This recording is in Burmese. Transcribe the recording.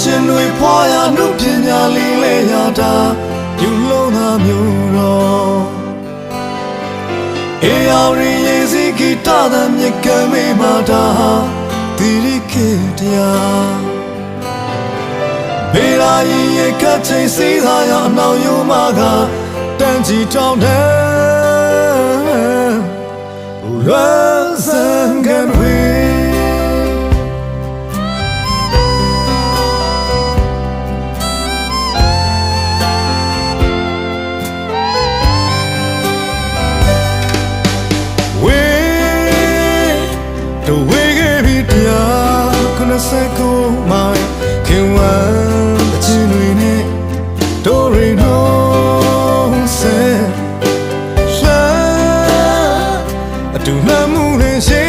ရှင်တွေဖွာရနုပညာလေးလဲရတာယူလုံးသာမျိုးတော့အေယာရီရေစီဂီတသံမြကမေးမာတာတိရိခေတရားဘေရာရင်ရကချိန်စီးသာရအနောက်ယုံမကတန်ချီတောင်းတယ် Run, sun can we 都为给比掉，可能塞够买，看完的几女呢，都认同谁，啥，都那么认真。